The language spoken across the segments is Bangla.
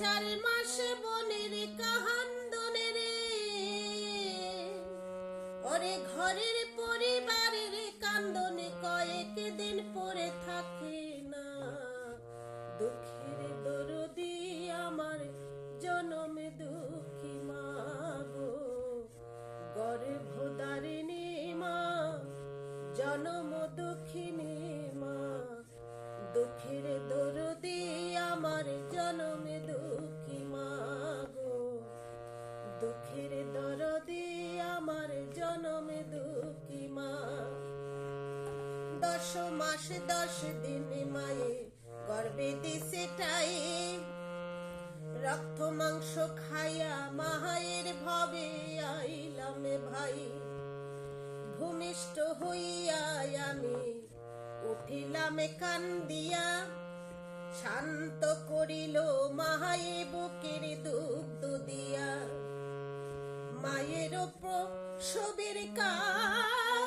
চার মাসে বনের কাহান্দনে রে। ওরে ঘরের পরিবারের কান্দনে কয়েক দিন পরে থাকে না। দুঃখের দরদি আমার জনমে দুঃখী মা গো। গর্ভদারিণী মা, জনম দুঃখিনী মা। দুঃখের দরদি আমার জনমে দুঃখ দশ মাস, দশ দিন মায়ে গর্বে দিছে টাই রক্ত, মাংস খাইয়া মায়ের ভবে আইলাম ভাই। ভূমিষ্ঠ হইয়া আমি উঠিলাম কান্দিয়া। শান্ত করিল মায়ে বুকের দুগ্ধ দিয়া। মায়ের প্রসবের কালে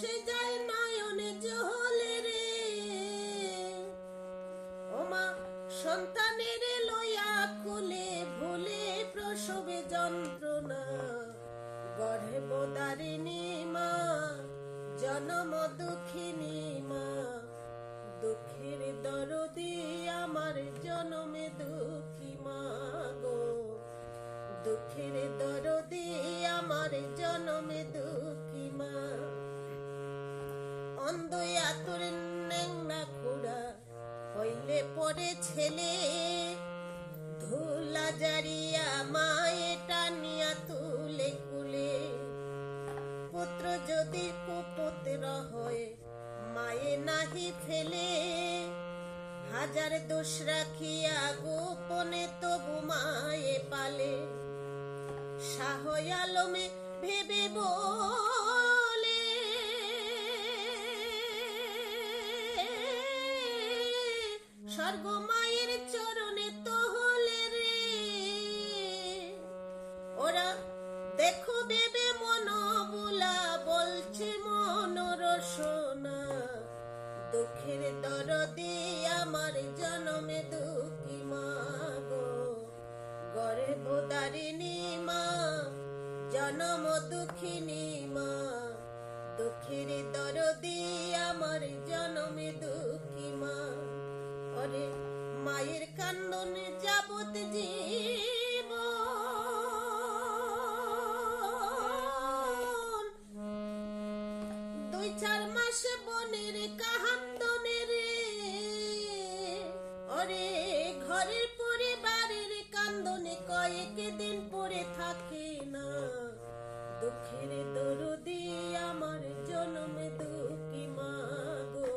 বেসে যায় নয়নে জহলে রে। ওমা, সন্তানের লইয়া কুলে ভুলে প্রসবে যন্ত্রণা। গর্ভে বোদারিণী মা জনম দুঃখিনী মা। দুঃখের দরদি আমার জনমে দুঃখী মা গো। দুঃখের দরদি অন্ধয়া তোর নেংনা খুড়া হইলে পরে ছেলে। ধুলা জারিয়া মায়ে টানিয়া তুলে কুলে। পুত্র যদি কুপুত্র হয়, মায়ে নাহি ফেলে। হাজার দোষ রাখিয়া গোপনে তবু মায়ে পালে। শাহ আলমে ভেবে বলে মন বুলা বলছে মন রসনা দুঃখের দরদি আমার জনমে দুঃখী মা গো। গরে বোদারিণী মা, জনম দুঃখিনী মা। দুঃখের দরদি আমার জনমে দুঃখী পরে থাকে না। দুঃখের দরদি আমার জনমে দুঃখী মা গো।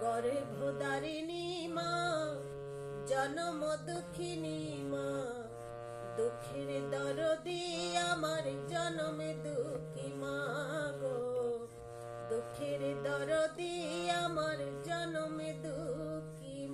গরে ভোদারিণী মা, জনম দুঃখিনী মা। দুঃখের দরদি আমার জনমে দুঃখী মা গো। দুঃখের দরদি আমার জনমে দুঃখী